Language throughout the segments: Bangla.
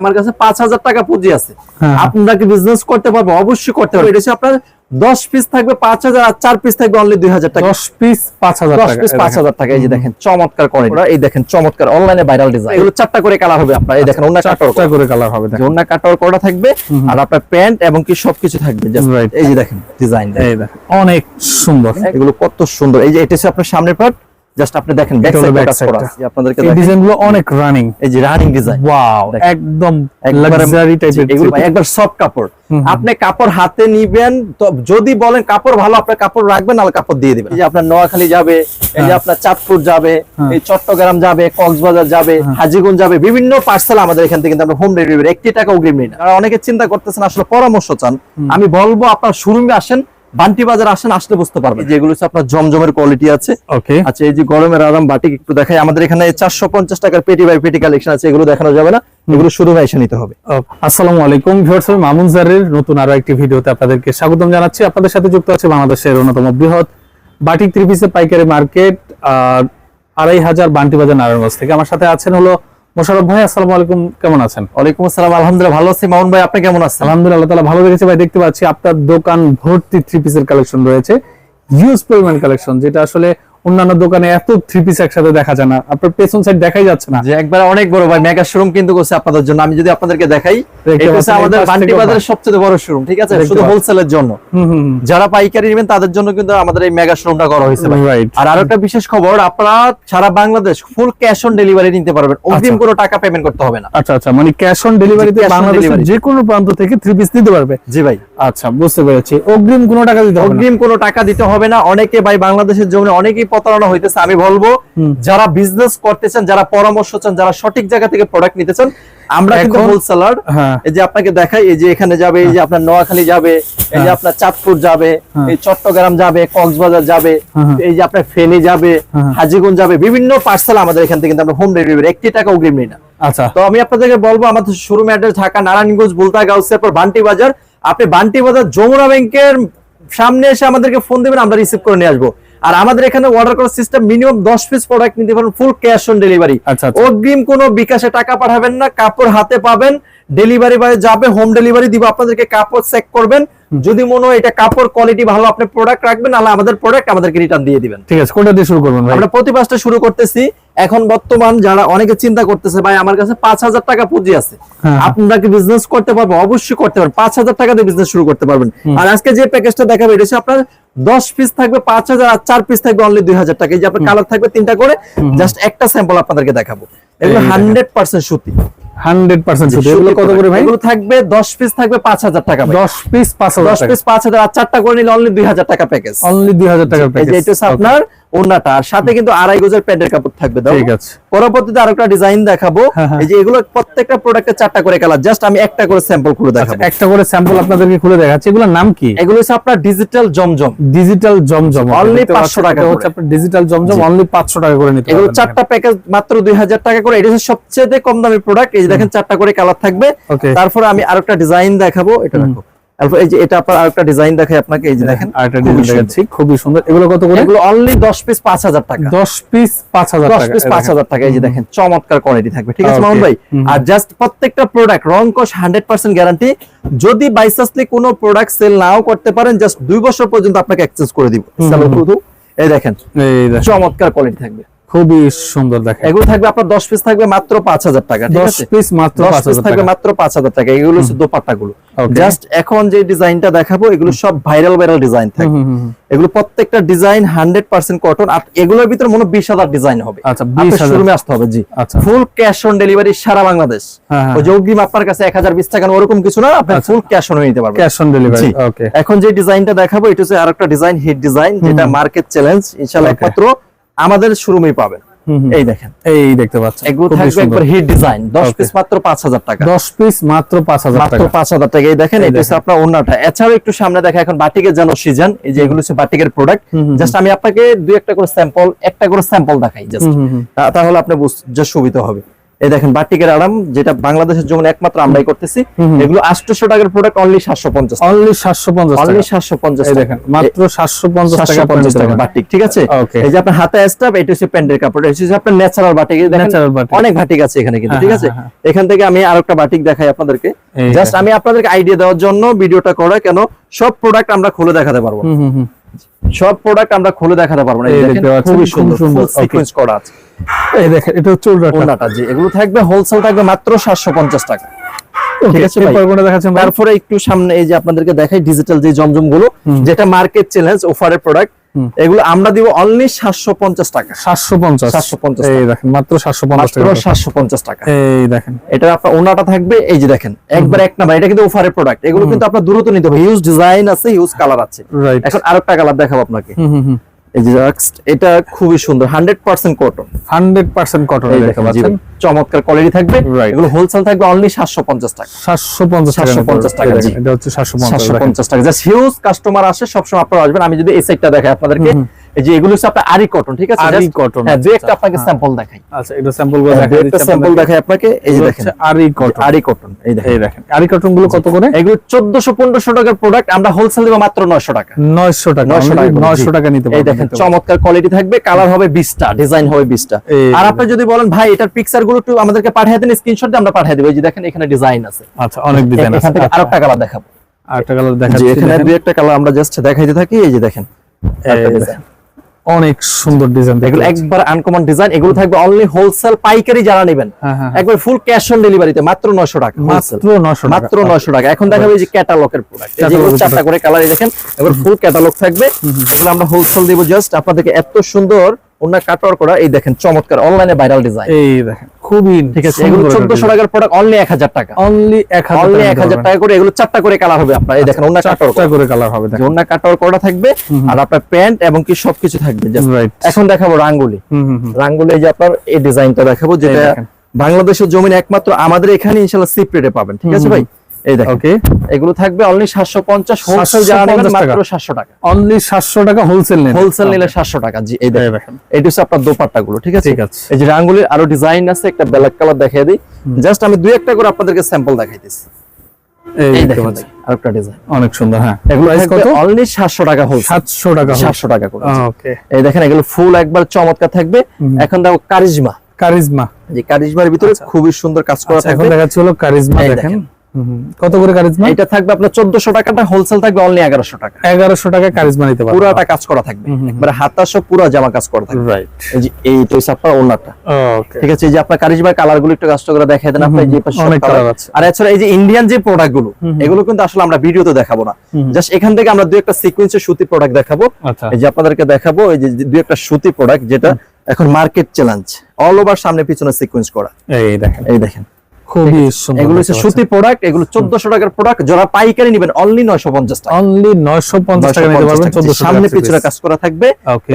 আমার কাছে পাঁচ হাজার টাকা পুঁজি আছে। হ্যাঁ। আপনারা কি বিজনেস করতে পারব অবশ্যই করতে পারব এটা আপনার দশ পিস থাকবে পাঁচ হাজার আর চার পিস থাকবে অনলি দুই হাজার টাকা। দশ পিস পাঁচ হাজার দশ পিস পাঁচ হাজার টাকা এই যে দেখেন চমৎকার করে এই দেখেন চমৎকার অনলাইনে ভাইরাল ডিজাইন এগুলো চারটা করে কালার হবে আপনার এই দেখেন অন্য চারটা করে কালার হবে। অন্য কাটার করা থাকবে আর আপনার প্যান্ট এবং কি সবকিছু থাকবে এই যে দেখেন ডিজাইন অনেক সুন্দর। এগুলো কত সুন্দর। এই যে এটা হচ্ছে আপনার সামনের পার্ট জাস্ট আপনি দেখেন ব্যাক সাইড কাজ করা। আছে। আপনাদেরকে এই দেখেন। ডিজাইনগুলো অনেক রানিং এই যে রানিং ডিজাইন ওয়াও একদম লাক্সারি টাইপের এগুলো ভাই একবার সফট কাপড়। আপনি কাপড় হাতে নিবেন তো যদি বলেন কাপড় ভালো আপনার কাপড় রাখবেন নাহলে কাপড় দিয়ে দিবেন। এই যে আপনার নোয়াখালী যাবে এই যে আপনার চাঁদপুর যাবে হ্যাঁ। এই চট্টগ্রাম যাবে কক্সবাজার যাবে হাজিগুঞ্জ যাবে বিভিন্ন পার্সেল আমাদের এখান থেকে কিন্তু আমরা হোম ডেলিভারি একটি টাকা অগ্রিম নেই না। আর অনেকে চিন্তা করতেছেন আসলে পরামর্শ চান। আমি বলব আপনার শোরুমে আসেন বান্টি বাজার আসেন আসলে বুঝতে পারবেন। যেগুলো আপনার জমজমের কোয়ালিটি আছে। ওকে আচ্ছা এই যে গরমের আরাম বাটিক একটু দেখাই। আমাদের এখানে চারশো পঞ্চাশ টাকার পেটি বাই পেটি কালেকশন আছে এগুলো দেখানো যাবে না। এগুলো শুরু এসে নিতে হবে। আসসালামু আলাইকুম ভিউয়ার্স আমি মামুন জারের। নতুন আরও একটি ভিডিওতে আপনাদেরকে স্বাগতম জানাচ্ছি। আপনাদের সাথে যুক্ত আছে বাংলাদেশের অন্যতম বৃহৎ বাটিক পাইকারি মার্কেট আড়াই হাজার বান্টি বাজার নারায়ণগঞ্জ থেকে। আমার সাথে আছেন হলো মোশারফ ভাই আসসালামু আলাইকুম। কেমন আছেন? ওয়ালাইকুম আসসালাম। আলহামদুলিল্লাহ ভালো আছি। মামুন ভাই আপনি কেমন আছেন? আলহামদুলিল্লাহ তাআলা ভালো রেখেছে ভাই দেখতে পাচ্ছি আপনার দোকান ভর্তি থ্রি পিসের কালেকশন রয়েছে। হিউজ পরিমাণ কালেকশন যেটা আসলে অন্যান্য দোকানে এত থ্রি পিস একসাথে দেখা যায় না। আপনার পেছন সাইড দেখাই যাচ্ছে না। যে একবার অনেক বড় ভাই মেগা শোরুম কিন্তু করছে আপনাদের জন্য। আমি যদি আপনাদেরকে দেখাই এটা হচ্ছে আমাদের বান্টি বাজারের সবচেয়ে বড় শোরুম ঠিক আছে? শুধু হোলসেলের জন্য। হুম হুম হুম। যারা পাইকারি নেবেন তাদের জন্য কিন্তু আমাদের এই মেগা শোরুমটা করা হয়েছে ভাই. আর আরও একটা বিশেষ খবর আপনারা সারা Bangladesh full cash on delivery নিতে পারবেন। অগ্রিম কোনো টাকা পেমেন্ট করতে হবে না। আচ্ছা আচ্ছা। মানে ক্যাশ অন ডেলিভারিতে বাংলাদেশের যে কোনো প্রান্ত থেকে থ্রি পিস নিতে পারবে। জি ভাই। আচ্ছা বুঝতে পেরেছি। অগ্রিম কোনো টাকা দিতে হবে অগ্রিম কোনো টাকা দিতে হবে না। অনেকে ভাই বাংলাদেশের জন্য অনেকেই প্রতারণা হইতেছে আমি বলব যারা বিজনেস করতেছেন যারা পরামর্শ চান যারা সঠিক জায়গা থেকে প্রোডাক্ট নিতে চান আমরা কিন্তু এখন- হোলসেলার হ্যাঁ। এই যে আপনাকে দেখাই এই যে এখানে যাবে এই যে আপনার নোয়াখালী যাবে এই যে হ্যাঁ। আপনার চাঁদপুর যাবে হ্যাঁ। এই চট্টগ্রাম যাবে কক্সবাজার যাবে হ্যাঁ। এই যে আপনার ফেনী যাবে হ্যাঁ। হাজিগুঞ্জ যাবে বিভিন্ন পার্সেল আমাদের এখান থেকে কিন্তু আমরা হোম ডেলিভারি একটি টাকা অগ্রিম নেই না। আচ্ছা। তো আমি আপনাদেরকে বলব আমাদের শোরুম অ্যাড্রেস ঢাকা নারায়ণগঞ্জ বুলতা গাউসের পর বান্টি বাজার। আপনি বান্টি বাজার যমুনা ব্যাংকের সামনে এসে আমাদেরকে ফোন দেবেন, আমরা রিসিভ করে নিয়ে আসব। আর আমাদের এখানে অর্ডার করার সিস্টেম মিনিমাম দশ পিস প্রোডাক্ট নিতে পারেন ফুল ক্যাশ অন ডেলিভারি। অগ্রিম কোনো বিকাশে টাকা পাঠাবেন না কাপড় হাতে পাবেন ডেলিভারি বয় যাবে হোম ডেলিভারি দিব আপনাদেরকে কাপড় চেক করবেন। যদি মনে হয় এটা কাপড় কোয়ালিটি ভালো আপনি প্রোডাক্ট রাখবেন নাহলে আমাদের প্রোডাক্ট আমাদেরকে রিটার্ন দিয়ে দিবেন। ঠিক আছে কোনটা দিয়ে শুরু করবেন ভাই? আমরা প্রতি পাঁচটা শুরু করতেছি। এখন বর্তমান যারা অনেকে চিন্তা করতেছে ভাই আমার কাছে পাঁচ হাজার টাকা পুঁজি আছে। হ্যাঁ। আপনারা কি বিজনেস করতে পারব অবশ্যই করতে পারবেন। পাঁচ হাজার টাকা দিয়ে বিজনেস শুরু করতে পারবেন। আর আজকে যে প্যাকেজটা দেখাবে এটা হচ্ছে আপনার দশ পিস থাকবে পাঁচ হাজার আর চার পিস থাকবে অনলি দুই হাজার টাকা। এই যে আপনার কালার থাকবে তিনটা করে জাস্ট একটা স্যাম্পল আপনাদেরকে দেখাবো। এগুলো হান্ড্রেড পার্সেন্ট সুতি। হান্ড্রেড পার্সেন্ট এগুলো কত করে ভাই? এগুলো থাকবে দশ পিস থাকবে পাঁচ হাজার টাকা দশ পিস পাঁচ হাজার দশ পিস পাঁচ হাজার আর চারটা করে নিলে অনলি দুই হাজার টাকা প্যাকেজ অনলি দুই হাজার টাকার প্যাকেজ এটা হচ্ছে আপনার ওড়নাটা। আর সাথে কিন্তু আড়াই গজের প্যান্টের কাপড় থাকবে ঠিক আছে। পরবর্তীতে আরেকটা ডিজাইন দেখাবো। হ্যাঁ, হ্যাঁ। এই যে এগুলো প্রত্যেকটা প্রোডাক্টে চারটা করে কালার জাস্ট আমি একটা করে স্যাম্পল করে আচ্ছা, দেখাবো। একটা করে স্যাম্পল আপনাদেরকে খুলে দেখাচ্ছি। এগুলোর নাম কি? এগুলো হচ্ছে আপনার ডিজিটাল জমজম। ডিজিটাল জমজম। দেখতে 500 টাকা হচ্ছে আপনার ডিজিটাল জমজম। অনলি পাঁচশো টাকা করে নিতে এগুলো চারটা প্যাকেজ মাত্র দুই হাজার টাকা করে। এটা হচ্ছে সবচেয়ে কম দামি প্রোডাক্ট এই দেখেন চারটা করে কালার থাকবে। তারপরে আমি আরেকটা ডিজাইন দেখাবো। এটা রাখো তারপর এই যে এটা আপনার আরেকটা ডিজাইন দেখাই আপনাকে এই যে দেখেন আর ডিজাইন দেখাচ্ছি খুবই সুন্দর। এগুলো কত করে? এগুলো অনলি দশ পিস পাঁচ হাজার টাকা। দশ পিস পাঁচ হাজার দশ পিস এই পাঁচ দেখেন। হাজার টাকা এই যে দেখেন চমৎকার কোয়ালিটি থাকবে। ঠিক আছে মামুন ভাই? আর জাস্ট প্রত্যেকটা প্রোডাক্ট রং গ্যারান্টি যদি বাইসাসলি কোনো প্রোডাক্ট সেল নাও করতে পারেন জাস্ট দুই বছর পর্যন্ত আপনাকে এক্সচেঞ্জ করে দিব। এই দেখেন, চমৎকার কোয়ালিটি থাকবে। খুবই সুন্দর দেখেন। এগুলো থাকবে আপনার দশ পিস থাকবে মাত্র পাঁচ হাজার টাকা দশ পিস মাত্র দশ পিস থাকবে মাত্র পাঁচ হাজার টাকা। এগুলো হচ্ছে দোপাট্টা গুলো জাস্ট এখন যে ডিজাইনটা দেখাবো এগুলো সব ভাইরাল ভাইরাল ডিজাইন থাকবে। হুম। এগুলো প্রত্যেকটা ডিজাইন হান্ড্রেড পার্সেন্ট কটন আর এগুলোর ভিতরে মনে বিশ হাজার ডিজাইন হবে। আচ্ছা, শোরুমে আসতে হবে জি। আচ্ছা। ফুল ক্যাশ অন ডেলিভারি সারা বাংলাদেশ। হ্যাঁ, হ্যাঁ। ওই যে অগ্রিম আপনার কাছে এক হাজার বিশ টাকা ওরকম কিছু না আপনি ফুল ক্যাশ অন নিতে পারবেন। ক্যাশ অন ডেলিভারি এখন যে ডিজাইনটা দেখাবো এটা হচ্ছে আরেকটা ডিজাইন হিট ডিজাইন যেটা মার্কেট চ্যালেঞ্জ ইনশাআল্লাহ Okay. একমাত্র আমাদের শোরুমেই পাবেন। এই দেখেন। এই দেখতে পাচ্ছেন। এগুলো থাকবে একবার হিট ডিজাইন দশ Okay. পিস মাত্র পাঁচ হাজার টাকা। দশ পিস মাত্র 5000 টাকা মাত্র টাকা। পাঁচ হাজার টাকা। এই দেখেন এই এটা হচ্ছে আপনার ওন্নাটা এছাড়াও একটু সামনে দেখা এখন বাটিকের যেন সিজন এই যে এগুলো হচ্ছে বাটিকের প্রোডাক্ট জাস্ট আমি আপনাকে দুই একটা করে স্যাম্পল একটা করে স্যাম্পল দেখাই জাস্ট। তাহলে আপনি বুঝতে সুবিধা হবে। এই দেখেন বাটিকের আরাম যেটা বাংলাদেশের জন্য একমাত্র আমরাই করতেছি। এগুলো আটশোশো টাকার প্রোডাক্ট অনলি সাতশো পঞ্চাশ অনলি সাতশো পঞ্চাশ অনলি সাতশো পঞ্চাশ দেখেন মাত্র সাতশো পঞ্চাশ টাকা পঞ্চাশ টাকা টাকা বাটিক ঠিক আছে? এই যে আপনার হাতে স্টাফ এটা হচ্ছে প্যান্টের কাপড় এটা হচ্ছে আপনার ন্যাচারাল বাটিক। অনেক বাটিক আছে এখানে কিন্তু হ্যাঁ, ঠিক হ্যাঁ, আছে? হ্যাঁ, এখান থেকে আমি আরেকটা বাটিক দেখাই আপনাদেরকে। জাস্ট আমি আপনাদেরকে আইডিয়া দেওয়ার জন্য ভিডিওটা করা কেন সব প্রোডাক্ট আমরা খুলে দেখাতে পারব। সব প্রোডাক্ট আমরা খুলে দেখাতে পারব না। খুবই খুব সুন্দর সিকোয়েন্স করা আছে। এই দেখেন এটা হচ্ছে ওড়নাটা। জি এগুলো থাকবে হোলসেল থাকবে মাত্র 750 টাকা। ঠিক আছে তারপরে একটু সামনে এই যে আপনাদেরকে দেখাই ডিজিটাল যে জমজমগুলো যেটা মার্কেট চ্যালেঞ্জ অফারের প্রোডাক্ট। এগুলো আমরা দিব অনলি 750 টাকা। 750 750 এই দেখেন মাত্র সাতশো পঞ্চাশ টাকা। 750 টাকা। এই দেখেন। এটা আপনার ওনাটা থাকবে এই যে দেখেন একবার এক নাম্বার এটা কিন্তু ওফারের প্রোডাক্ট এগুলো কিন্তু আপনার দ্রুত নিতে হবে। ইউজ ডিজাইন আছে ইউজ কালার আছে। এখন আরেকটা কালার দেখাবো আপনাকে। হুম হুম হুম। এই যে এটা খুবই সুন্দর 100% কটন 100% কটন দেখতে পাচ্ছেন। চমৎকার কোয়ালিটি থাকবে. এগুলো হোলসেল থাকবে অনলি 750 টাকা। 750 টাকা 750 টাকা, এটা হচ্ছে 750 টাকা। 750 টাকা। জাস্ট হিউজ কাস্টমার আসে সবসময় আপনারা আসবেন। আমি যদি এই সাইডটা দেখাই আপনাদেরকে। এই যে এগুলো হচ্ছে আপনার আরি কটন ঠিক আছে? আরি cotton, হ্যাঁ দুই আচ্ছা, একটা আপনাকে। স্যাম্পল দেখাই। আচ্ছা এটা স্যাম্পলগুলো হ্যাঁ, দেখা দুই একটা স্যাম্পল দেখাই আপনাকে এই যে দেখেন। আরি কটন আরি কটন এই দেখেন। এই দেখেন আরি কটনগুলো কত করে? এগুলো 1400 1500 টাকার প্রোডাক্ট আমরা হোলসেল দেব মাত্র 900 টাকা। 900 টাকা 900 টাকা 900 টাকা নিতে এই দেখেন চমৎকার কোয়ালিটি থাকবে কালার হবে 20টা ডিজাইন হবে 20টা এই আর আপনি যদি বলেন ভাই এটার পিকচারগুলো একটু আমাদেরকে পাঠিয়ে দেন স্ক্রিনশট দিয়ে আমরা পাঠিয়ে দেব। এই যে দেখেন এখানে ডিজাইন আছে। আচ্ছা অনেক ডিজাইন আছে। আচ্ছা, আরেকটা কালার দেখাবো। আরেকটা কালার দেখাচ্ছি এখানে দুই একটা কালার আমরা জাস্ট দেখাইতে থাকি এই যে দেখেন। একটা দেখেন। অনেক সুন্দর ডিজাইন এগুলো একবার আনকমন ডিজাইন এগুলো থাকবে অনলি হোলসেল পাইকারি যারা নেবেন। হ্যাঁ হ্যাঁ একবার ফুল ক্যাশ অন ডেলিভারিতে মাত্র 900 টাকা মাত্র 900 টাকা। মাত্র 900 টাকা। এখন দেখাবো এই যে ক্যাটালগের প্রোডাক্ট চারটা করে কালার দেখেন এবার ফুল ক্যাটালগ থাকবে। এগুলো আমরা হোলসেল দিব জাস্ট আপনাদেরকে এত সুন্দর অন্য কাটওয়ার করা এই দেখেন চমৎকার অনলাইনে ভাইরাল ডিজাইন এই দেখেন খুবই ঠিক আছে এগুলো 1400 টাকার প্রোডাক্ট অনলি 1000 টাকা। অনলি 1000 অনলি 1000 টাকা করে এগুলো চারটা করে কালার হবে আপনার। এই দেখেন অন্য কাটওয়ার চারটা করে কালার হবে দেখেন। অন্য কাটওয়ার করা থাকবে আর আপনার প্যান্ট এবং কি সবকিছু থাকবে এখন দেখাবো রাঙ্গুলি। হুম হুম হুম। রাঙ্গুলি যে আপনার এই ডিজাইনটা দেখাবো যেটা বাংলাদেশের জমিনে একমাত্র আমাদের এখানে ইনশাআল্লাহ সিপ রেটে পাবেন ঠিক আছে ভাই? এই দেখেন। ওকে এগুলো থাকবে অনলি 750 হোলসেল যারা নেবেন 750 টাকা। মাত্র 700 টাকা। অনলি 700 টাকা হোলসেল নেন হোলসেল নিলে 700 টাকা। জি এই এই দেখেন। দেখেন। এটা হচ্ছে আপনার দোপাট্টা গুলো ঠিক আছে? ঠিক আছে। এই যে রাঙ্গুলির আরও ডিজাইন আছে একটা ব্ল্যাক কালার দেখিয়ে দিই। জাস্ট আমি দুই একটা করে আপনাদেরকে স্যাম্পল দেখাইতেছি এই এই দেখেন আরেকটা ডিজাইন অনেক সুন্দর হ্যাঁ। এগুলো প্রাইস কত কত? অনলি 700 টাকা হোলসেল 700 টাকা 700 টাকা করে। ওকে এই দেখেন এগুলো ফুল একবার চমৎকার থাকবে। এখন দেখো কারিজমা। কারিজমা। কারিজমার ভিতরে খুবই সুন্দর কাজ করা আচ্ছা, এখন দেখাচ্ছি হলো কারিজমা দেখেন। কত করে কারিজমা? এটা থাকবে আপনার 1400 টাকাটা হোলসেল থাকবে অনলি 1100 টাকা। 1100 টাকা কারিজমা নিতে পারবেন পুরাটা কাজ করা থাকবে। একবারে হাতাশো পুরো জামা কাজ করা থাকবে। রাইট এই যে এইটা হচ্ছে আপনার ওন্নাটা ওকে ঠিক আছে এই যে আপনার কারিজমার কালারগুলো একটু কাজ করে দেখাই দেন আপনার এই যে পাশে অনেক colour আছে। আর এছাড়া এই যে ইন্ডিয়ান যে প্রোডাক্টগুলো এগুলো কিন্তু আসলে আমরা ভিডিওতে দেখাবো না। জাস্ট এখান থেকে আমরা দুই একটা সিকোয়েন্সের সুতি প্রোডাক্ট দেখাবো। আচ্ছা। এই যে আপনাদেরকে দেখাবো এই যে দুই একটা সুতি প্রোডাক্ট যেটা এখন মার্কেট চ্যালেঞ্জ অল ওভার সামনে পিছনে সিকোয়েন্স করা। এই দেখেন। এই দেখেন। খুবই সুন্দর এগুলো হচ্ছে সুতি প্রোডাক্ট এগুলো 1400 টাকার প্রোডাক্ট যারা পাইকারি নেবেন অনলি 950 টাকা। অনলি 950 টাকা নিতে পারবেন 1400 সামনে পিছনে কাজ করা থাকবে।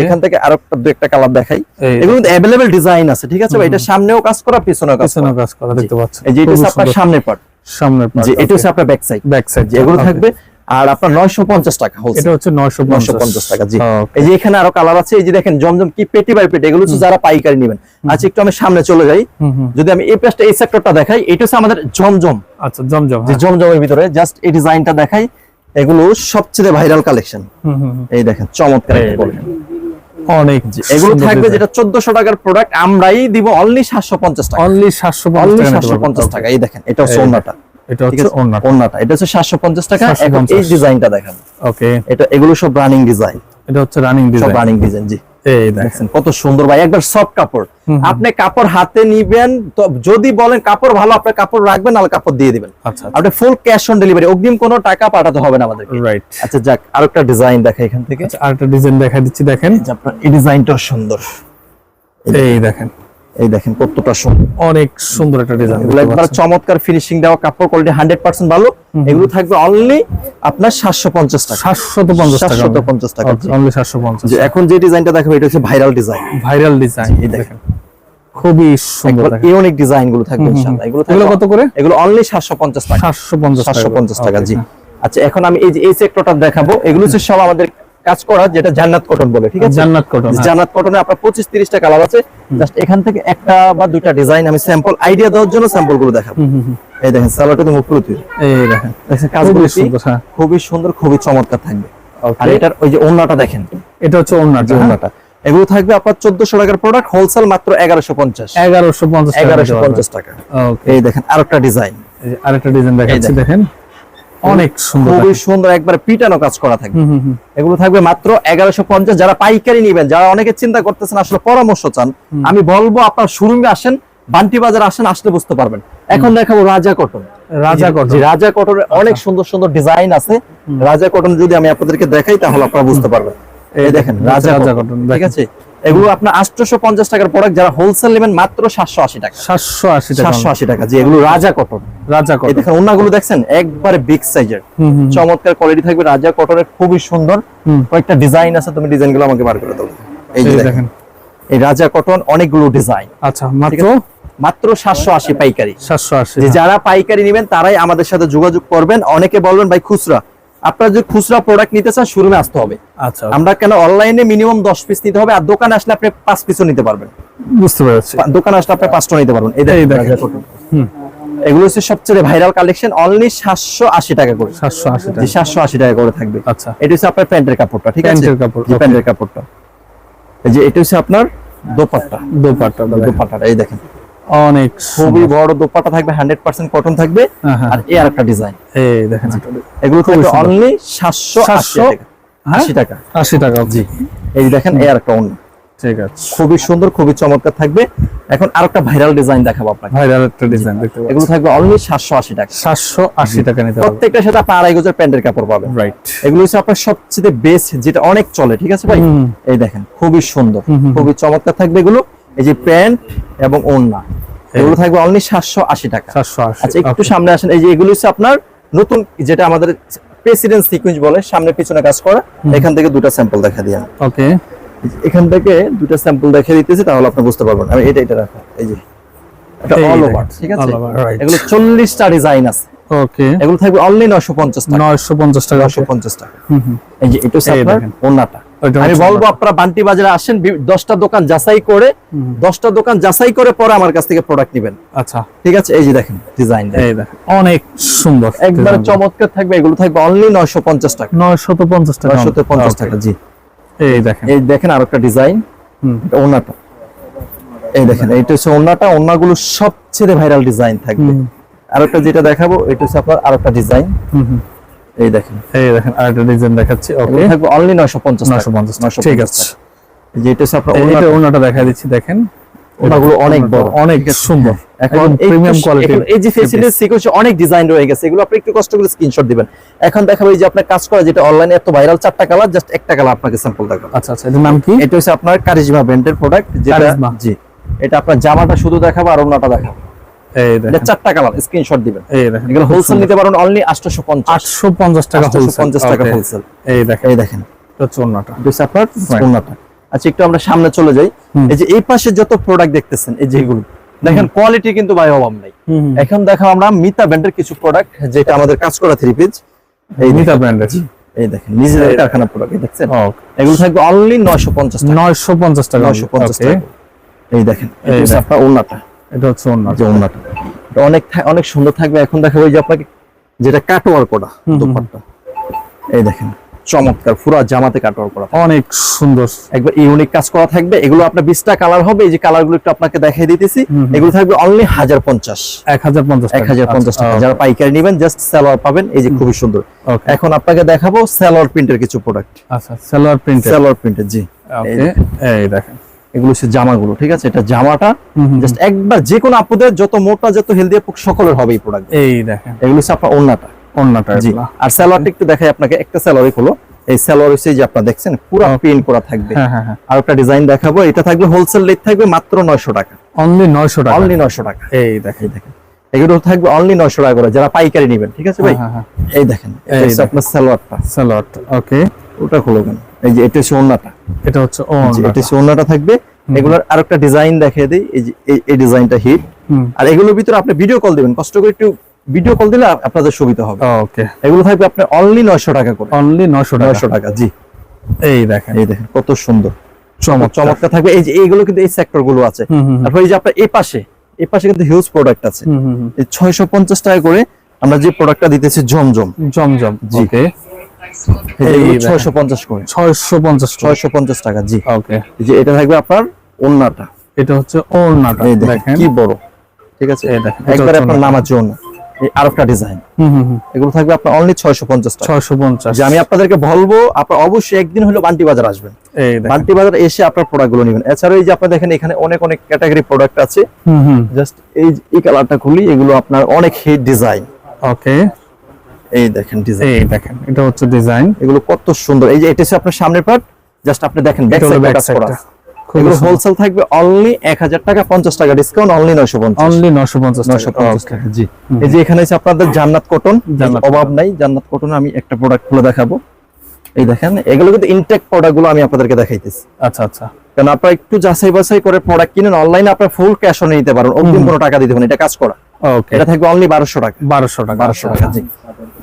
এখান থেকে আরও একটা দুই একটা কালার দেখাই। এগুলো কিন্তু ডিজাইন আছে ঠিক আছে ভাই? এটা সামনেও কাজ করা পিছনেও কাজ করা। কাজ করা দেখতে পাচ্ছেন। এই যে এটা আপনার সামনের পার্ট সামনের যে এটা হচ্ছে আপনার ব্যাক সাইড ব্যাক সাইড এগুলো থাকবে আর আপনার 950 টাকা হোলসেল এটা হচ্ছে 950 950 টাকা জি। এই যে এখানে আরও কালার আছে এই যে দেখেন জমজম কি পেটি বাই পেটি এগুলো হচ্ছে যারা পাইকারি নেবেন। আচ্ছা একটু আমি সামনে চলে যাই। যদি আমি এই পাশটা এই সেক্টরটা দেখাই এটা হচ্ছে আমাদের জমজম। আচ্ছা জমজম যে জমজমের ভিতরে জাস্ট এই ডিজাইনটা দেখাই এগুলো সবচেয়ে ভাইরাল কালেকশন হুম হুম হুম। এই দেখেন চমৎকার অনেক এগুলো থাকবে যেটা 1400 টাকার প্রোডাক্ট আমরাই দিব অনলি 750 টাকা। অনলি সাতশো অনলি টাকা পারবেন 750 টাকা এই দেখেন এটা ওন্নাটা এটা হচ্ছে আছে? ওন্না ওন্নাটা এটা হচ্ছে 750 টাকা। এখন এই ডিজাইনটা দেখেন। ওকে। এটা এগুলো সব রানিং ডিজাইন এটা হচ্ছে রানিং সব রানিং ডিজাইন জি। এই দেখেন। কত সুন্দর ভাই। একবার সফট কাপড়। আপনি কাপড় হাতে নিবেন তো যদি বলেন কাপড় ভালো আপনি কাপড় রাখবেন নাহলে কাপড় দিয়ে দিবেন। আচ্ছা আপনি ফুল ক্যাশ অন ডেলিভারি অগ্রিম কোনো টাকা পাঠাতে হবে না আমাদেরকে। রাইট আচ্ছা যাক আরেকটা ডিজাইন দেখা এখান থেকে। আচ্ছা আরেকটা ডিজাইন দেখা দিচ্ছি দেখেন। আপনার এই ডিজাইনটাও সুন্দর। এই দেখেন। এই দেখেন কতটা সুন্দর অনেক সুন্দর একটা ডিজাইন একবার চমৎকার ফিনিশিং দেওয়া কাপড় কোয়ালিটি হান্ড্রেড পার্সেন্ট ভালো। এগুলো থাকবে অনলি আপনার সাতশো পঞ্চাশ টাকা। 750 টাকা 750 টাকা। অনলি 750 যে এখন যে ডিজাইনটা দেখাবো এটা হচ্ছে ভাইরাল ডিজাইন ভাইরাল ডিজাইন এই দেখেন। খুবই সুন্দর ইউনিক ডিজাইনগুলো থাকবে ইনশাআল্লাহ। এগুলো এগুলো কত করে? এগুলো অনলি সাতশো পঞ্চাশ টাকা। 750 সাতশো পঞ্চাশ টাকা জি। হ্যাঁ। আচ্ছা এখন আমি এই যে এই সেক্টরটা দেখাবো এগুলো হচ্ছে সব আমাদের কাজ করা যেটা জান্নাত কটন বলে ঠিক আছে? জান্নাত কটন হ্যাঁ। জান্নাত কটনে আপনার পঁচিশ তিরিশটা কালার আছে। জাস্ট এখান থেকে একটা বা দুইটা ডিজাইন আমি স্যাম্পল আইডিয়া দেওয়ার জন্য স্যাম্পলগুলো দেখাবো। এই দেখেন সালোয়ারটা তুমি উপরে এই দেখেন। কাজগুলো সুন্দর হ্যাঁ। খুবই সুন্দর খুবই চমৎকার থাকবে। আর এটার ওই যে ওন্নাটা দেখেন। এটা হচ্ছে ওনার যে ওন্নাটা এগুলো থাকবে আপনার চোদ্দশো টাকার প্রোডাক্ট হোলসেল মাত্র এগারোশো পঞ্চাশ। এগারোশো পঞ্চাশ এগারোশো পঞ্চাশ টাকা। এই দেখেন আরেকটা ডিজাইন আরেকটা ডিজাইন দেখাচ্ছি দেখেন। অনেক সুন্দর খুবই সুন্দর একবার পিটানো কাজ করা থাকবে। এগুলো থাকবে মাত্র এগারোশো পঞ্চাশ। যারা পাইকারি নিবেন যারা অনেকে চিন্তা করতেছেন আসলে পরামর্শ চান আমি বলব আপনার শোরুমে আসেন বান্টি বাজার আসেন আসলে বুঝতে পারবেন। এখন দেখাবো রাজা কটন। রাজা কটন। রাজা কটনের অনেক সুন্দর সুন্দর ডিজাইন আছে। রাজা কটন যদি আমি আপনাদেরকে দেখাই তাহলে আপনারা বুঝতে পারবেন। এই দেখেন রাজা রাজা কটন, ঠিক আছে? এগুলো আপনার আটশোশো পঞ্চাশ টাকার প্রোডাক্ট যারা হোলসেল নেবেন মাত্র সাতশো আশি টাকা। সাতশো আশি সাতশো আশি টাকা জি এগুলো রাজা কটন রাজা কটন দেখেন ওনাগুলো দেখছেন একবারে বিগ সাইজের চমৎকার কোয়ালিটি থাকবে রাজা কটনের খুবই সুন্দর। কয়েকটা ডিজাইন আছে তুমি ডিজাইনগুলো আমাকে বার করে দাও। এই যে দেখেন। দেখেন। এই রাজা কটন অনেকগুলো ডিজাইন আচ্ছা মাত্র? মাত্র সাতশো আশি পাইকারি। সাতশো আশি যারা পাইকারি নেবেন তারাই আমাদের সাথে যোগাযোগ করবেন। অনেকে বলবেন ভাই খুচরা। আপনারা যদি খুচরা প্রোডাক্ট নিতে চান শোরুমে আসতে হবে। আচ্ছা আমরা কেন অনলাইনে মিনিমাম দশ পিস নিতে হবে আর দোকানে আসলে আপনি পাঁচ পিসও নিতে পারবেন। বুঝতে পেরেছি। দোকানে আসলে আপনি পাঁচটা নিতে পারবেন। এগুলো হচ্ছে সবচেয়ে ভাইরাল কালেকশন অনলি সাতশো আশি টাকা করে। সাতশো আশি টাকা। সাতশো আশি টাকা করে থাকবে। আচ্ছা। এটা হচ্ছে আপনার প্যান্টের কাপড়টা ঠিক আছে? প্যান্টের কাপড়, প্যান্টের কাপড়টা। এই যে এটা হচ্ছে আপনার দোপাট্টা। দোপাট্টা। দোপাট্টাটা এই দেখেন। অনেক খুবই। বড় দোপাট্টা থাকবে হান্ড্রেড পার্সেন্ট কটন থাকবে। হ্যাঁ, হ্যাঁ। আর এই আর একটা ডিজাইন এই দেখেন এগুলো থাকবে অনলি সাতশো আশি টাকা। হ্যাঁ? আশি টাকা। আশি টাকা জি। এই দেখেন এই আর একটা অন্য ঠিক আছে। খুবই সুন্দর খুবই চমৎকার থাকবে। এখন আর একটা ভাইরাল ডিজাইন দেখাবো আপনাকে। ভাইরাল একটা ডিজাইন দেখতে এগুলো থাকবে অনলি সাতশো আশি টাকা। সাতশো আশি টাকা নিতে হবে প্রত্যেকটার সাথে আপনি আড়াই গজের প্যান্টের কাপড় পাবেন। রাইট এগুলো হচ্ছে আপনার সবচেয়ে বেস্ট যেটা অনেক চলে ঠিক আছে ভাই। এই দেখেন খুবই সুন্দর খুবই চমৎকার থাকবে এগুলো। এই যে প্যান্ট এবং ওড়না এগুলো থাকবে অনলি সাতশো আশি টাকা। সাতশো আশি। আচ্ছা একটু সামনে আসেন এই যে এগুলো হচ্ছে আপনার নতুন যেটা আমাদের প্রেসিডেন্ট সিকুয়েন্স বলে সামনে পিছনে কাজ করা এখান থেকে দুটো স্যাম্পল দেখা দিয়ে ওকে এখান থেকে দুটো স্যাম্পল দেখে দিতেছি তাহলে আপনি বুঝতে পারবেন। আমি এটা এটা রাখা এই যে এটা অল ওভার ঠিক আছে. এগুলো চল্লিশটা ডিজাইন আছে। ওকে এগুলো থাকবে অনলি নশো পঞ্চাশ টাকা। নয়শো পঞ্চাশ টাকা নশো পঞ্চাশ টাকা। হুম, হুম। এই যে এটা আপনার দেখেন। আমি হচ্ছে বলব। আপনারা বান্টি বাজারে আসেন দশটা দোকান যাচাই করে দশটা দোকান যাচাই করে পরে আমার কাছ থেকে প্রোডাক্ট নেবেন। আচ্ছা। ঠিক আছে? এই যে দেখেন ডিজাইন অনেক সুন্দর একবারে চমৎকার থাকবে এগুলো থাকবে অনলি নয়শো পঞ্চাশ টাকা। নয়শত পঞ্চাশ টাকা। নয়শো পঞ্চাশ টাকা জি। এই দেখেন। এই দেখেন আর একটা ডিজাইন হুম। ওন্নাটা এই দেখেন এইটা হচ্ছে ওন্নাটা ওন্নাগুলো সবচেয়ে ভাইরাল ডিজাইন থাকবে। আর একটা যেটা দেখাবো এটা হচ্ছে আপনার আর একটা ডিজাইন হুম, হুম। এই দেখেন। এই দেখেন আরেকটা ডিজাইন দেখাচ্ছি ওকে থাকবে অনলি নয়শো পঞ্চাশ নয়শো পঞ্চাশ ঠিক আছে। যে এটা হচ্ছে আপনার এটা ওনাটা দেখা দিচ্ছি দেখেন। ওনাগুলো অনেক বড় অনেক সুন্দর এখন প্রিমিয়াম কোয়ালিটি এই যে ফেসিলিটি সিকোয়েন্সে অনেক ডিজাইন রয়ে গেছে। এগুলো আপনি একটু কষ্ট করে স্ক্রিনশট দিবেন। এখন দেখাবো এই যে আপনার কাজ করা যেটা অনলাইনে এত ভাইরাল চারটা কালার জাস্ট একটা কালার আপনাকে স্যাম্পল দেখাবো। আচ্ছা আচ্ছা এটার নাম কি? এটা হচ্ছে আপনার কারিজমা ব্র্যান্ডের প্রোডাক্ট যেটা জি। এটা আপনার জামাটা শুধু দেখাবো আর ওনাটা দেখাবো। চারটা কালার স্ক্রিনশট দিবেন। এগুলো হোলসেল নিতে পারেন অনলি 850 আটশো পঞ্চাশ টাকা হোলসেল 850 টাকা হোলসেল এই দেখেন। এই দেখেন। এটা হচ্ছে ওনাটা এটা হচ্ছে আপনার Right. ওনাটা আচ্ছা একটু আমরা সামনে চলে যাই। এই যে এই পাশে যত প্রোডাক্ট দেখতেছেন এই যে এগুলো দেখেন কোয়ালিটি কিন্তু ভাই অভাব নাই। এখন দেখো আমরা মিতা ব্র্যান্ডের কিছু প্রোডাক্ট যেটা আমাদের কাজ করা থ্রি পিস এই মিতা ব্র্যান্ডের। এই দেখেন নিজেদের কারখানা প্রোডাক্ট দেখছেন? এগুলো থাকবে অনলি 950 টাকা। টাকা। 950 Okay. টাকা। এই দেখেন আপনার ওন্নাটা এটা হচ্ছে ওনাটা যে অনেক অনেক সুন্দর থাকবে। এখন দেখাবো যে আপনাকে যেটা কাটোয়ার করা। দোপাট্টা। এই দেখেন চমৎকার পুরো জামাতে কাটোয়ার করা অনেক সুন্দর। একবার ইউনিক কাজ করা থাকবে। এগুলো আপনার বিশটা কালার হবে। এই যে কালারগুলো একটু আপনাকে দেখাই দিতেছি। এগুলো থাকবে অনলি হাজার পঞ্চাশ। এক হাজার পঞ্চাশ এক হাজার পঞ্চাশ টাকা। যারা পাইকারি নেবেন জাস্ট সালোয়ার পাবেন। এই যে খুবই সুন্দর। এখন আপনাকে দেখাবো সালোয়ার প্রিন্টের কিছু প্রোডাক্ট আচ্ছা সালোয়ার প্রিন্ট সালোয়ার প্রিন্টের জি। এই দেখেন। এগুলো হচ্ছে জামাগুলো ঠিক আছে? এটা জামাটা জাস্ট একবার যে কোনো আপুদের যত মোটা যত হেলদি আপু সকলের হবে এই প্রোডাক্ট এই দেখেন। এগুলো হচ্ছে আপনার ওন্নাটা ওনাটা জি। আর সালোয়ারটা একটু দেখাই আপনাকে একটা সালোয়ারই হলো। এই সালোয়ার হচ্ছে যে আপনারা দেখছেন পুরো. প্রিন্ট করা থাকবে। হ্যাঁ হ্যাঁ হ্যাঁ। আর একটা ডিজাইন দেখাবো এটা থাকবে হোলসেল রেট থাকবে মাত্র নয়শো টাকা। অনলি নয়শো টাকা। অনলি নয়শো টাকা। এই দেখেন। দেখেন। এগুলো থাকবে অনলি নয়শো টাকা করে যারা পাইকারি নেবেন ঠিক আছে ভাই? হ্যাঁ, হ্যাঁ, এই দেখেন এই আপনার সালোয়ারটা। সালোয়ার ওকে ওটা খুলে কেন? এই যে এটা ওন্নাটা এটা হচ্ছে এটা ওন্নাটা থাকবে। এগুলোর আরেকটা ডিজাইন দেখিয়ে দিই। এই যে এই- ডিজাইনটা হিট আর এগুলোর ভিতরে আপনি ভিডিও কল দিবেন। কষ্ট করে একটু ভিডিও কল দিলে আপনাদের সুবিধা হবে। ওকে এগুলো থাকবে আপনার অনলি নয়শো টাকা করে। অনলি নয়শো টাকা। নয়শো টাকা জি। এই দেখেন। এই দেখেন কত সুন্দর। চমৎকার। চমৎকার থাকবে। এই যে এইগুলো কিন্তু এই সেক্টরগুলো আছে। তারপর এই যে আপনার এই পাশে এই পাশে কিন্তু হিউজ প্রোডাক্ট আছে। এই ছয়শো পঞ্চাশ টাকা করে আমরা যে প্রোডাক্টটা দিতেছি জমজম। জমজম জি। ওকে। ছয়শো পঞ্চাশ করে। ছয়শো পঞ্চাশ ছয়শো পঞ্চাশ টাকা জি। ওকে। যে এটা থাকবে আপনার ওন্নাটা এটা হচ্ছে ওড়নাটা দেখেন দেখেন। কি বড়। ঠিক আছে এই দেখেন, এটা আপনার ওড়নাটা। নামার জন্য এই আরেকটা ডিজাইন। হুম, হুম, হুম। এগুলো থাকবে আপনার অনলি ছয়শো পঞ্চাশ ছয়শো পঞ্চাশ। আমি আপনাদেরকে বলব আপনার অবশ্যই একদিন হলো বান্টি বাজার আসবেন। বান্টি বাজার এসে আপনার প্রোডাক্টগুলো নেবেন। এছাড়া এই যে আপনার দেখেন এখানে অনেক অনেক ক্যাটাগরি প্রোডাক্ট আছে। জাস্ট এই এই কালারটা খুলি এগুলো আপনার অনেক হিট ডিজাইন ওকে। এই দেখেন ডিজাইন এই দেখেন এটা হচ্ছে ডিজাইন এগুলো কত সুন্দর। এই যে এটা হচ্ছে আপনার সামনের পার্ট জাস্ট আপনি দেখেন ব্যাক সাইড করা এগুলো হোলসেল থাকবে অনলি এক হাজার টাকা পঞ্চাশ টাকা ডিসকাউন্ট অনলি নয়শো পঞ্চাশ। অনলি নশো পঞ্চাশ নয়শো পঞ্চাশ টাকা টাকা। জি। এই যে এখানে আছে আপনাদের জান্নাত কটন অভাব নাই জান্নাত কটন আমি একটা প্রোডাক্ট খুলে দেখাবো। এই দেখেন এগুলো কিন্তু ইনটেক প্রোডাক্টগুলো আমি আপনাদেরকে দেখাইতেছি। আচ্ছা আচ্ছা। কারণ আপনারা একটু যাচাই বাছাই করে প্রোডাক্ট কিনেন অনলাইনে আপনার ফুল ক্যাশ অন নিতে পারেন। অগ্রিম কোনো টাকা দিতে হবে না, এটা কাজ করা। ওকে এটা থাকবে অনলি বারোশো টাকা। বারোশো টাকা। বারোশো টাকা জি।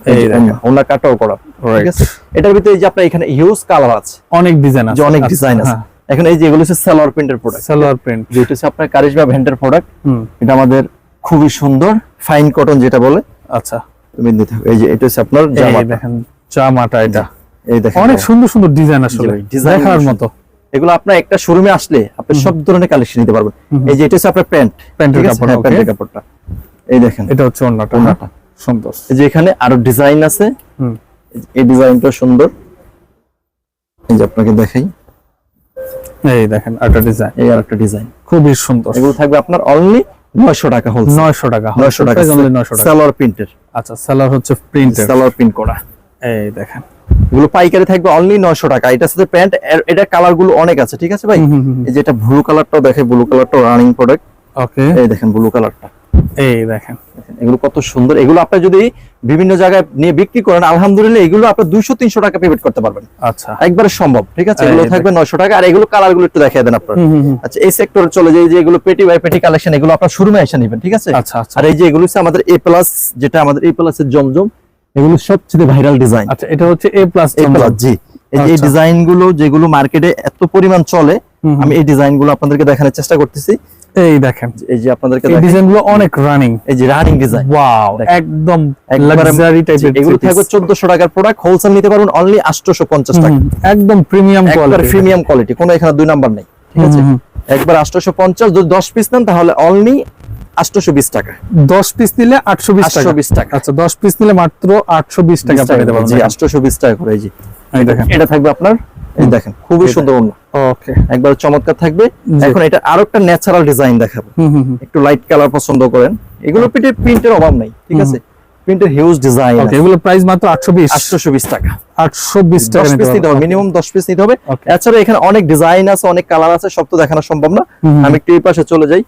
এই এই দেখেন। ওনার কাটাও করা। ঠিক আছে? এটার ভিতরে যে আপনার এখানে হিউজ কালার আছে। অনেক ডিজাইন আছে। অনেক আচ্ছা, ডিজাইন আছে। হ্যাঁ। এখন এই যে এগুলো হচ্ছে সালোয়ার প্রিন্টের প্রোডাক্ট সালোয়ার প্রিন্ট যেটা হচ্ছে আপনার কারিশমা ভেন্টের প্রোডাক্ট এটা আমাদের খুবই সুন্দর। ফাইন কটন যেটা বলে। আচ্ছা। তুমি নিতে এই যে এটা হচ্ছে আপনার জামা দেখেন জামাটা এটা। এই দেখেন অনেক সুন্দর সুন্দর ডিজাইন আসলে। দেখার মতো। এগুলো আপনার একটা শোরুমে আসলে আপনি সব ধরনের কালেকশন নিতে পারবেন। এই যে এটা হচ্ছে আপনার প্যান্ট। প্যান্টের কাপড়, প্যান্টের কাপড়টা। এই দেখেন। এটা হচ্ছে ওড়নাটা। সুন্দর। এই যে এখানে আরও ডিজাইন আছে। এই ডিজাইনটা সুন্দর। এই যে আপনাকে দেখাই। এই দেখেন একটা ডিজাইন এই আরেকটা ডিজাইন খুবই সুন্দর। এগুলো থাকবে আপনার অনলি নয়শো টাকা হোলসেল নয়শো টাকা নয়শো টাকা নয়শো টাকা। প্রিন্টের আচ্ছা সেলার হচ্ছে প্রিন্টের সালোয়ার প্রিন্ট করা। এই দেখেন। এগুলো পাইকারি থাকবে অনলি নয়শো টাকা। এটার সাথে প্যান্ট এটা কালারগুলো অনেক আছে ঠিক আছে ভাই। এই যে এটা ব্লু কালারটাও দেখে ব্লু কালারটাও রানিং প্রোডাক্ট ওকে এই দেখেন ব্লু কালারটা এই দেখেন। এগুলো কত সুন্দর। এগুলো আপনি যদি বিভিন্ন জায়গায় নিয়ে বিক্রি করেন আলহামদুলিল্লাহ এগুলো আপনি দুইশো তিনশো টাকা পেমেন্ট করতে পারবেন। আচ্ছা। একবারে সম্ভব ঠিক আছে? এগুলো থাকবে নয়শো টাকা আর এগুলো কালারগুলো একটু দেখিয়ে দেন আপনার। আচ্ছা এই সেক্টরে চলে যায় যে এগুলো পেটি বাই পেটি কালেকশন এগুলো আপনার শোরুমে এসে নেবেন ঠিক আছে? আচ্ছা আচ্ছা। আর এই যে এগুলো হচ্ছে আমাদের এ প্লাস যেটা আমাদের এ প্লাস এর জমজম এগুলো সবচেয়ে ভাইরাল ডিজাইন আচ্ছা এটা হচ্ছে এ প্লাস এ প্লাস জি। এই যে আচ্ছা। ডিজাইনগুলো যেগুলো মার্কেটে এত পরিমাণ চলে। আমি এই ডিজাইনগুলো আপনাদেরকে দেখানোর চেষ্টা করতেছি। এই দেখেন। এই যে আপনাদেরকে এই ডিজাইনগুলো অনেক রানিং এই যে রানিং ডিজাইন ওয়াও একদম লাক্সারি টাইপের এগুলো থাকবে চোদ্দশো টাকার প্রোডাক্ট হোলসেল নিতে পারবেন অনলি আটশোশো পঞ্চাশ টাকা। একদম প্রিমিয়াম কোয়ালিটি প্রিমিয়াম কোয়ালিটি কোনো এখানে দুই নাম্বার নেই ঠিক আছে। একবার আটশোশো পঞ্চাশ যদি দশ পিস নেন তাহলে অনলি আটশোশো বিশ টাকা। 10 পিস নিলে 820 টাকা। 820 টাকা। আচ্ছা 10 পিস নিলে মাত্র 820 টাকা পেয়ে যাবেন জি আটশোশো বিশ টাকা করে এই এই দেখেন। এটা থাকবে আপনার এই দেখেন খুবই সুন্দর অন্য ওকে। একবার চমৎকার থাকবে। এখন এটা আরও একটা ন্যাচারাল ডিজাইন দেখাবো। হুম হুম হুম। একটু লাইট কালার পছন্দ করেন। এগুলো পিঠে প্রিন্টের অভাব নাই ঠিক আছে? প্রিন্টের হিউজ ডিজাইন ওকে এগুলো প্রাইস মাত্র 820 আটশোশো বিশ টাকা। 820 টাকা নিতে হবে মিনিমাম দশ পিস নিতে হবে. এছাড়া এখানে অনেক ডিজাইন আছে অনেক কালার আছে সব তো দেখানো সম্ভব না। আমি একটু এই পাশে চলে যাই।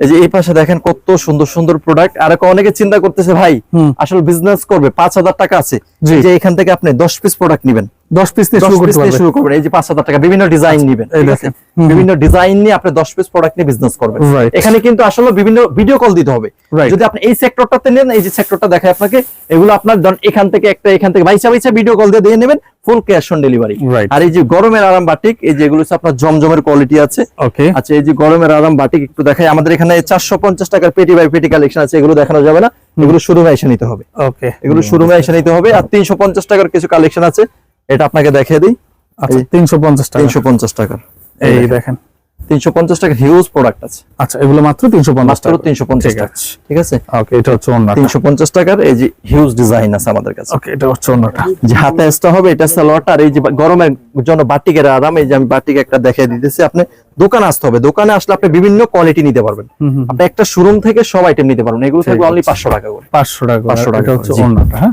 এই যে এই পাশে দেখেন কত সুন্দর সুন্দর প্রোডাক্ট আর অনেকে চিন্তা করতেছে ভাই আসলে বিজনেস করবে পাঁচ হাজার টাকা আছে। যে এখান থেকে আপনি দশ পিস প্রোডাক্ট নিবেন। 10 পিস দিয়ে দশ শুরু পিস করতে পারবেন শুরু করবেন এই যে পাঁচ হাজার টাকা বিভিন্ন ডিজাইন নিবেন এই ঠিক আছে? দেখেন। হুম, হুম। বিভিন্ন ডিজাইন নিয়ে আপনি দশ পিস প্রোডাক্ট নিয়ে বিজনেস করবেন। এখানে কিন্তু আসলে বিভিন্ন ভিডিও কল দিতে হবে। যদি আপনি এই সেক্টরটাতে নেন এই যে সেক্টরটা দেখায় আপনাকে এগুলো আপনার এখান থেকে একটা এখান থেকে বাইচা বাইচা ভিডিও কল দিয়ে দিয়ে নেবেন ফুল ক্যাশ অন ডেলিভারি আর এই যে গরমের আরাম বাটিক এই যে এগুলো হচ্ছে আপনার জমজমের কোয়ালিটি আছে। ওকে আচ্ছা এই যে গরমের আরাম বাটিক একটু দেখাই আমাদের এখানে চারশো পঞ্চাশ টাকার পেটি বাই পেটি কালেকশন আছে এগুলো দেখানো যাবে না। এগুলো শোরুমে এসে নিতে হবে। ওকে এগুলো শোরুমে এসে নিতে হবে আর তিনশো পঞ্চাশ টাকার কিছু কালেকশন আছে। এটা আপনাকে দেখিয়ে দিই। আচ্ছা 350 টাকা। তিনশো পঞ্চাশ টাকার এই দেখেন। তিনশো পঞ্চাশ টাকার হিউজ প্রোডাক্ট আছে। আচ্ছা এগুলো মাত্র 350 মাত্র টাকা। পঞ্চাশ ঠিক টাকা। আছে। ঠিক আছে? ওকে এটা হচ্ছে তিনশো পঞ্চাশ টাকার এই যে হিউজ ডিজাইন আছে আমাদের কাছে। ওকে এটা হচ্ছে অন্যটা যে হাতে এসটা হবে এটা সালোয়ারটা আর এই যে গরমের জন্য বাটিকের আরাম এই যে আমি বাটিক একটা দেখিয়ে দিতেছি আপনি দোকানে আসতে হবে। দোকানে আসলে আপনি বিভিন্ন কোয়ালিটি নিতে পারবেন। আপনি একটা শোরুম থেকে সব আইটেম নিতে পারবেন। এগুলো থাকবে অনলি পাঁচশো টাকা করে। 500 টাকা 500 টাকা হচ্ছে। অন্যটা হ্যাঁ?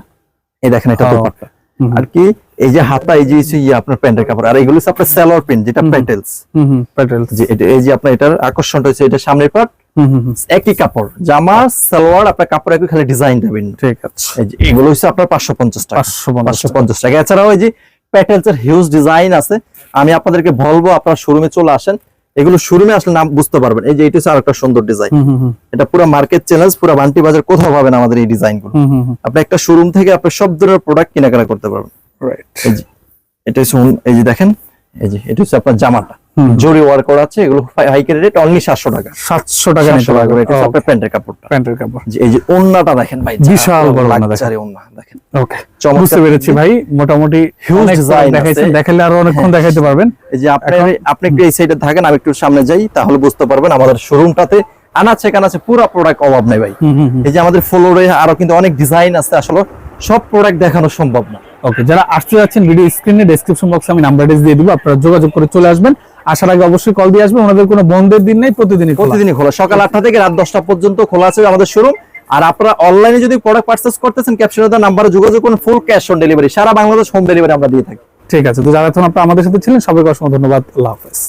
এই দেখেন এটা ও, দোপাট্টা। আর কি এই যে হাতা এই যে ইয়ে আপনার প্যান্টের কাপড় আর এগুলো হচ্ছে আপনার সালোয়ার প্যান্ট যেটা প্যাটেলস এটা এই যে আপনার এটার আকর্ষণটা হচ্ছে এটা সামনের পার্ট হুম, একই কাপড় জামা সালোয়ার আপনার কাপড় একই খালি ডিজাইনটা ভিন্ন। ঠিক আছে। এগুলো হচ্ছে আপনার পাঁচশো পঞ্চাশ টাকা। পাঁচশো পঞ্চাশ টাকা। এছাড়াও এই যে প্যাটেলস এর হিউজ ডিজাইন আছে। আমি আপনাদেরকে বলব আপনার শোরুমে চলে আসেন। এগুলো শোরুমে আসলে নাম বুঝতে পারবেন। এই যে এটা হচ্ছে আরেকটা সুন্দর ডিজাইন হুম হুম হুম। এটা পুরো মার্কেট চ্যালেঞ্জ পুরো বান্টি বাজার কোথাও পাবেন আমাদের এই ডিজাইনগুলো হুম হুম হুম। আপনি একটা শোরুম থেকে আপনি সব ধরনের প্রোডাক্ট কেনাকাটা করতে পারবেন। রাইট এই যে এটা হচ্ছে এই যে দেখেন এই যে এটা হচ্ছে আপনার জামাটা। জরি ওয়ার করা আছে এগুলো হাইকের রেট অনলি সাতশো টাকা। সাতশো টাকা নিতে সাতশো এটা আপনার প্যান্টের কাপড়টা। প্যান্টের কাপড়। যে এই যে ওন্নাটা দেখেন ভাই বিশাল বড় ওড়না লাক্সারি ওন্না দেখেন। ওকে বুঝতে পেরেছি ভাই মোটামুটি দেখাইছেন আছে। আরও অনেকক্ষণ দেখাইতে পারবেন। এই যে আপনি আপনি একটু এই সাইডে থাকেন আমি একটু সামনে যাই তাহলে বুঝতে পারবেন আমাদের শোরুমটাতে আনাচে কানাচে পুরো প্রোডাক্ট অভাব নেই ভাই। এই যে আমাদের ফ্লোরে আরও কিন্তু অনেক ডিজাইন আছে আসলে। সব প্রোডাক্ট দেখানো সম্ভব না। ওকে যারা আসতে যাচ্ছেন ভিডিও স্ক্রিনে ডেসক্রিপশন বক্সে আমি নাম্বার দিয়ে দিব আপনারা যোগাযোগ করে চলে আসবেন। আসার আগে অবশ্যই কল দিয়ে আসবেন ওনাদের কোনো বন্ধের দিন নেই প্রতিদিনই খোলা। প্রতিদিনই খোলা। সকাল আটটা থেকে রাত দশটা পর্যন্ত খোলা আছে আমাদের শোরুম আর আপনারা অনলাইনে যদি প্রোডাক্ট পারচেস করতেছেন ক্যাপশনের নাম্বারে যোগাযোগ করুন ফুল ক্যাশ অন ডেলিভারি সারা বাংলাদেশ হোম ডেলিভারি আমরা দিয়ে থাকি। ঠিক আছে তো যারা এখন আপনারা আমাদের সাথে ছিলেন সবাইকে অসংখ্য ধন্যবাদ। আল্লাহ হাফেজ।